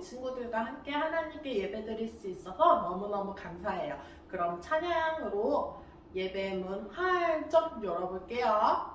친구들과 함께 하나님께 예배 드릴 수 있어서 너무너무 감사해요. 그럼 찬양으로 예배문 활짝 열어볼게요.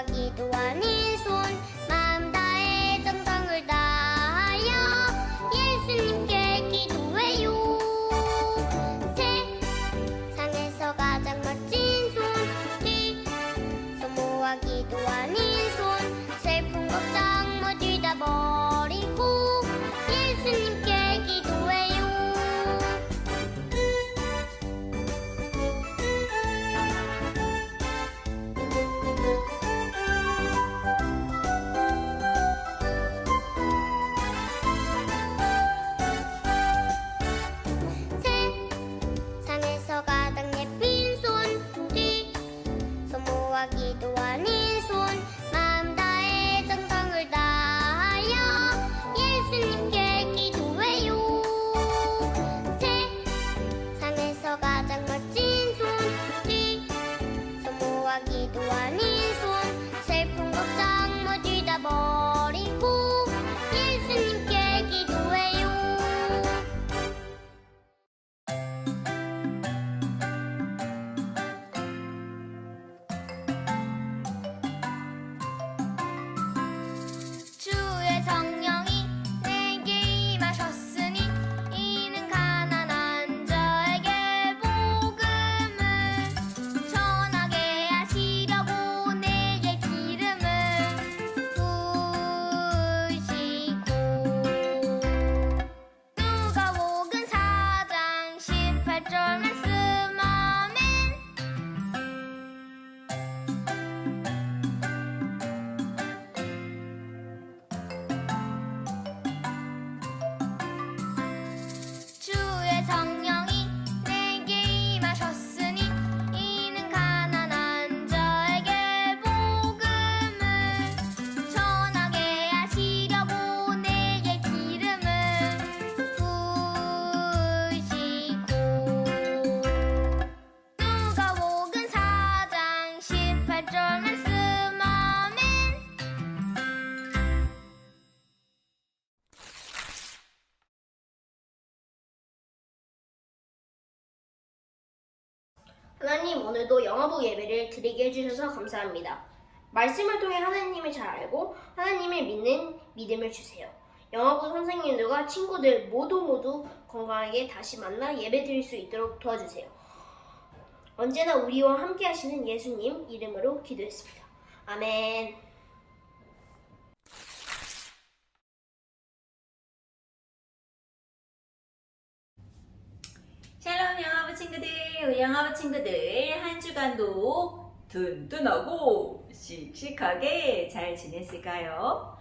Bagi Tuhan ini. 하나님 오늘도 영어부 예배를 드리게 해주셔서 감사합니다. 말씀을 통해 하나님을 잘 알고 하나님을 믿는 믿음을 주세요. 영어부 선생님들과 친구들 모두 모두 건강하게 다시 만나 예배 드릴 수 있도록 도와주세요. 언제나 우리와 함께 하시는 예수님 이름으로 기도했습니다. 아멘. 샬롬 영화부 친구들, 우리 영화부 친구들 한 주간도 든든하고 씩씩하게 잘 지냈을까요?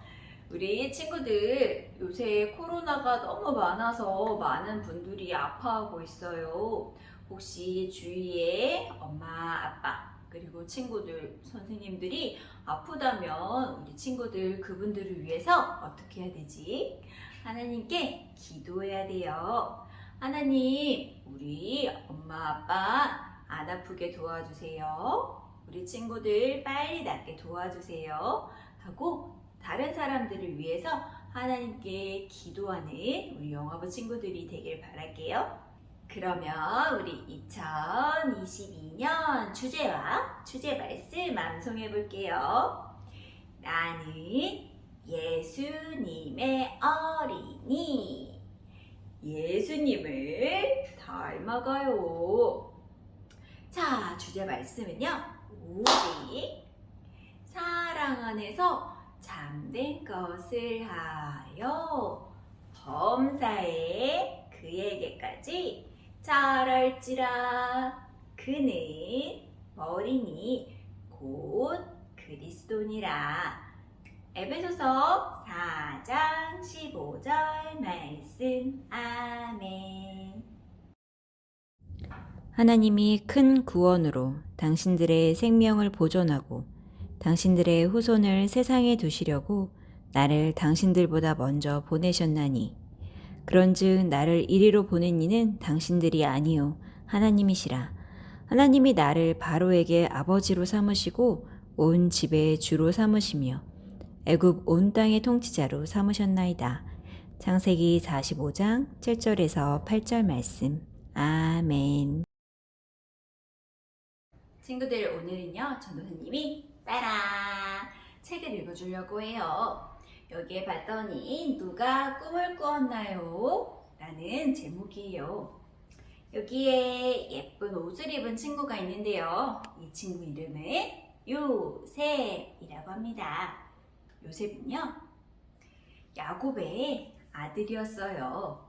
우리 친구들 요새 코로나가 너무 많아서 많은 분들이 아파하고 있어요. 혹시 주위에 엄마, 아빠 그리고 친구들, 선생님들이 아프다면 우리 친구들 그분들을 위해서 어떻게 해야 되지? 하나님께 기도해야 돼요. 하나님, 우리 엄마, 아빠 안 아프게 도와주세요. 우리 친구들 빨리 낫게 도와주세요. 하고 다른 사람들을 위해서 하나님께 기도하는 우리 영화부 친구들이 되길 바랄게요. 그러면 우리 2022년 주제와 주제 말씀 암송해 볼게요. 나는 예수님의 어린이. 예수님을 닮아가요. 자, 주제 말씀은요. 오직 사랑 안에서 잠든 것을 하여 범사에 그에게까지 잘할지라 그는 어린이 곧 그리스도니라. 에베소서 4장 15절 말씀 아멘. 하나님이 큰 구원으로 당신들의 생명을 보존하고 당신들의 후손을 세상에 두시려고 나를 당신들보다 먼저 보내셨나니 그런즉 나를 이리로 보낸 이는 당신들이 아니요 하나님이시라 하나님이 나를 바로에게 아버지로 삼으시고 온 집의 주로 삼으시며 애굽 온 땅의 통치자로 삼으셨나이다. 창세기 45장 7절에서 8절 말씀. 아멘. 친구들 오늘은요 전도사님이 따라 책을 읽어주려고 해요. 여기에 봤더니 누가 꿈을 꾸었나요? 라는 제목이에요. 여기에 예쁜 옷을 입은 친구가 있는데요. 이 친구 이름은 요셉이라고 합니다. 요셉은요 야곱의 아들이었어요.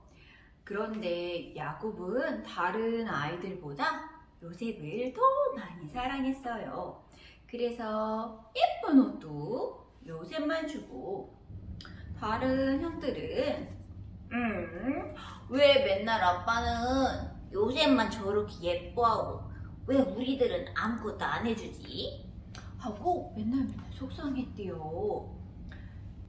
그런데 야곱은 다른 아이들보다 요셉을 더 많이 사랑했어요. 그래서 예쁜 옷도 요셉만 주고 다른 형들은 음, 왜 맨날 아빠는 요셉만 저렇게 예뻐하고 왜 우리들은 아무것도 안 해주지? 하고 맨날 맨날 속상했대요.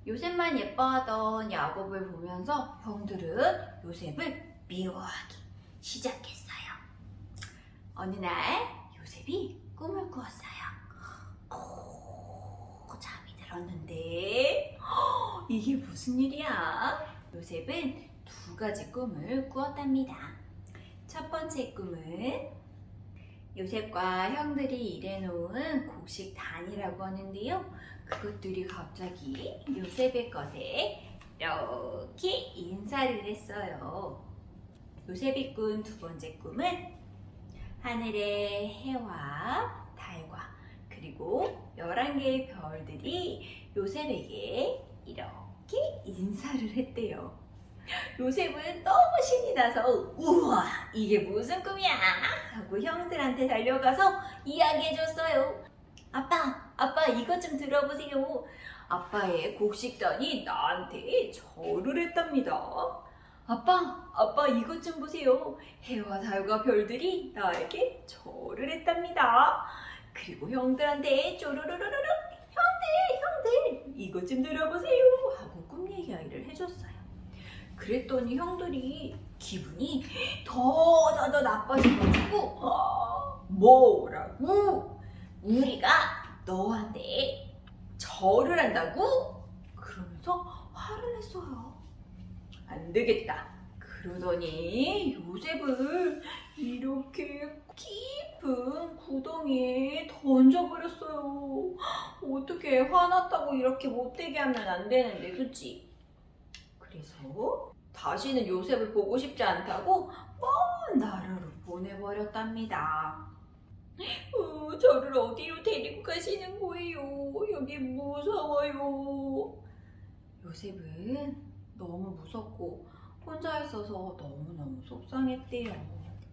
요셉만 예뻐하던 야곱을 보면서 형들은 요셉을 미워하기 시작했어요. 어느 날 요셉이 꿈을 꾸었어요. 오, 잠이 들었는데 허, 이게 무슨 일이야? 요셉은 두 가지 꿈을 꾸었답니다. 첫 번째 꿈은 요셉과 형들이 일해놓은 곡식 단이라고 하는데요. 그것들이 갑자기 요셉의 것에 이렇게 인사를 했어요. 요셉이 꾼두 번째 꿈은 하늘의 해와 달과 그리고 11개의 별들이 요셉에게 이렇게 인사를 했대요. 요셉은 너무 신이 나서 우와 이게 무슨 꿈이야 하고 형들한테 달려가서 이야기해줬어요. 아빠 아빠 이것 좀 들어보세요. 아빠의 곡식단이 나한테 절을 했답니다. 아빠, 아빠 이것 좀 보세요. 해와 달과 별들이 나에게 절을 했답니다. 그리고 형들한테 쪼르르르르르 형들, 형들 이것 좀 들어보세요 하고 꿈 얘기를 해줬어요. 그랬더니 형들이 기분이 더더더 나빠져가지고 어, 뭐라고? 우리가 너한테 절을 한다고? 그러면서 화를 냈어요. 안 되겠다. 그러더니 요셉을 이렇게 깊은 구덩이에 던져버렸어요. 어떻게 화났다고 이렇게 못되게 하면 안 되는데, 그치? 그래서 다시는 요셉을 보고 싶지 않다고 먼 나라로 보내버렸답니다. 어, 저를 어디로 데리고 가시는 거예요? 여기 무서워요. 요셉은 너무 무섭고 혼자 있어서 너무너무 속상했대요.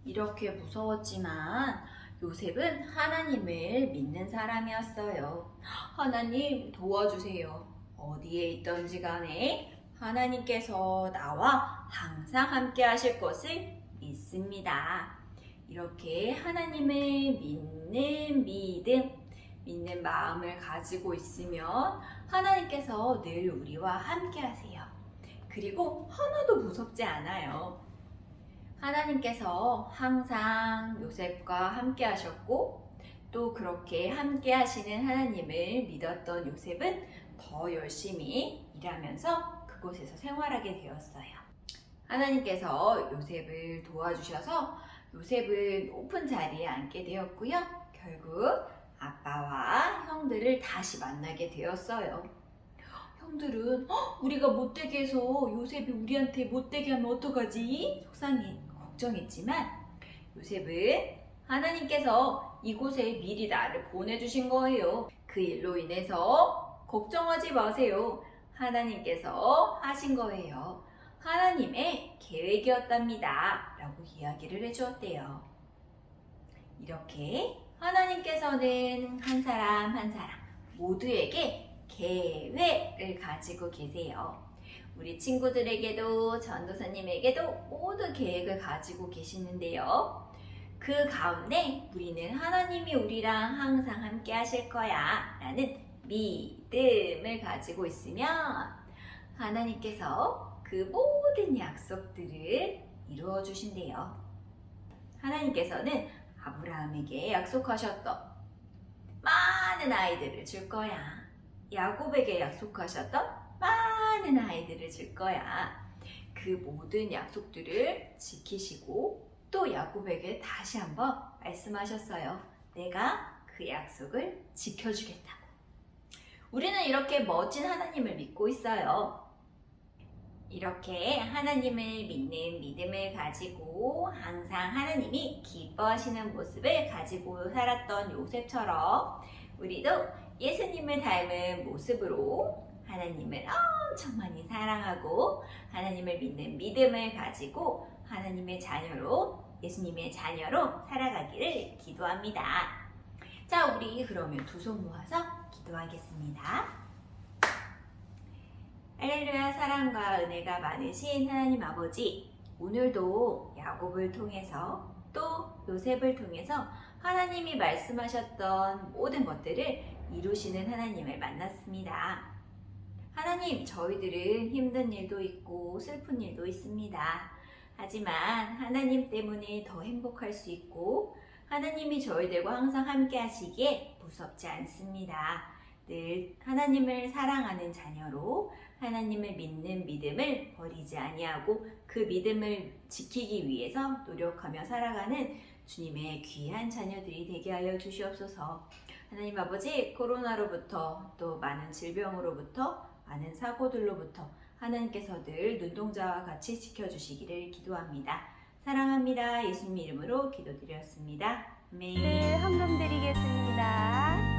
이렇게 무서웠지만 요셉은 하나님을 믿는 사람이었어요. 하나님 도와주세요. 어디에 있던지 간에 하나님께서 나와 항상 함께 하실 것을 믿습니다. 이렇게 하나님을 믿는 믿음, 믿는 마음을 가지고 있으면 하나님께서 늘 우리와 함께 하세요. 그리고 하나도 무섭지 않아요. 하나님께서 항상 요셉과 함께 하셨고 또 그렇게 함께 하시는 하나님을 믿었던 요셉은 더 열심히 일하면서 그곳에서 생활하게 되었어요. 하나님께서 요셉을 도와주셔서 요셉은 높은 자리에 앉게 되었고요. 결국 아빠와 형들을 다시 만나게 되었어요. 형들은 "헉, 우리가 못되게 해서 요셉이 우리한테 못되게 하면 어떡하지? 속상해 걱정했지만 요셉은 하나님께서 이곳에 미리 나를 보내주신 거예요. 그 일로 인해서 걱정하지 마세요. 하나님께서 하신 거예요. 하나님의 계획이었답니다. 라고 이야기를 해주었대요. 이렇게 하나님께서는 한 사람 한 사람 모두에게 계획을 가지고 계세요. 우리 친구들에게도 전도사님에게도 모두 계획을 가지고 계시는데요. 그 가운데 우리는 하나님이 우리랑 항상 함께 하실 거야 라는 믿음을 가지고 있으면 하나님께서 그 모든 약속들을 이루어 주신대요. 하나님께서는 아브라함에게 약속하셨던 많은 아이들을 줄 거야. 야곱에게 약속하셨던 많은 아이들을 줄 거야. 그 모든 약속들을 지키시고 또 야곱에게 다시 한번 말씀하셨어요. 내가 그 약속을 지켜주겠다고. 우리는 이렇게 멋진 하나님을 믿고 있어요. 이렇게 하나님을 믿는 믿음을 가지고 항상 하나님이 기뻐하시는 모습을 가지고 살았던 요셉처럼 우리도 예수님을 닮은 모습으로 하나님을 엄청 많이 사랑하고 하나님을 믿는 믿음을 가지고 하나님의 자녀로 예수님의 자녀로 살아가기를 기도합니다. 자, 우리 그러면 두 손 모아서 기도하겠습니다. 할렐루야 사랑과 은혜가 많으신 하나님 아버지 오늘도 야곱을 통해서 또 요셉을 통해서 하나님이 말씀하셨던 모든 것들을 이루시는 하나님을 만났습니다. 하나님 저희들은 힘든 일도 있고 슬픈 일도 있습니다. 하지만 하나님 때문에 더 행복할 수 있고 하나님이 저희들과 항상 함께 하시기에 무섭지 않습니다. 늘 하나님을 사랑하는 자녀로 하나님을 믿는 믿음을 버리지 아니하고 그 믿음을 지키기 위해서 노력하며 살아가는 주님의 귀한 자녀들이 되게 하여 주시옵소서. 하나님 아버지 코로나로부터 또 많은 질병으로부터 많은 사고들로부터 하나님께서 늘 눈동자와 같이 지켜주시기를 기도합니다. 사랑합니다. 예수님 이름으로 기도드렸습니다. 아멘. 네, 헌금 드리겠습니다.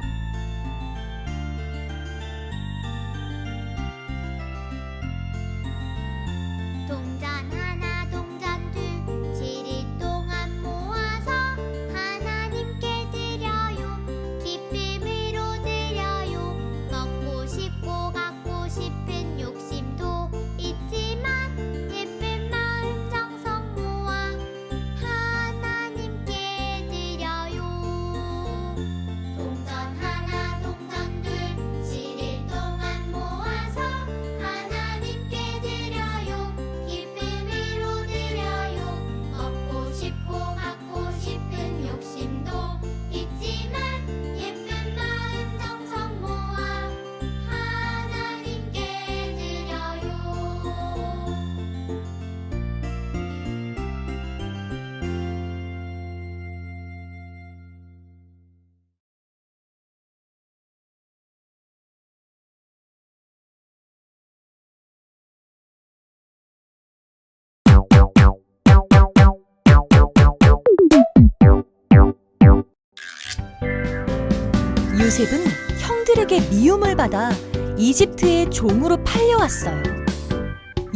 요셉은 형들에게 미움을 받아 이집트의 종으로 팔려왔어요.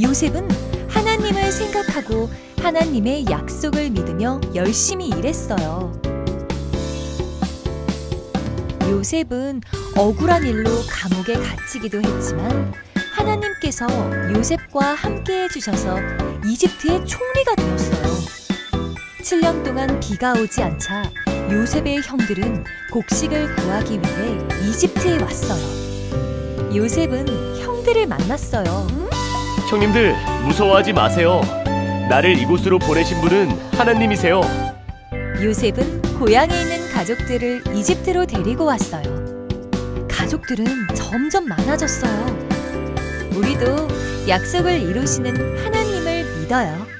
요셉은 하나님을 생각하고 하나님의 약속을 믿으며 열심히 일했어요. 요셉은 억울한 일로 감옥에 갇히기도 했지만 하나님께서 요셉과 함께 해주셔서 이집트의 총리가 되었어요. 7년 동안 비가 오지 않자 요셉의 형들은 곡식을 구하기 위해 이집트에 왔어요. 요셉은 형들을 만났어요. 형님들 무서워하지 마세요. 나를 이곳으로 보내신 분은 하나님이세요. 요셉은 고향에 있는 가족들을 이집트로 데리고 왔어요. 가족들은 점점 많아졌어요. 우리도 약속을 이루시는 하나님을 믿어요.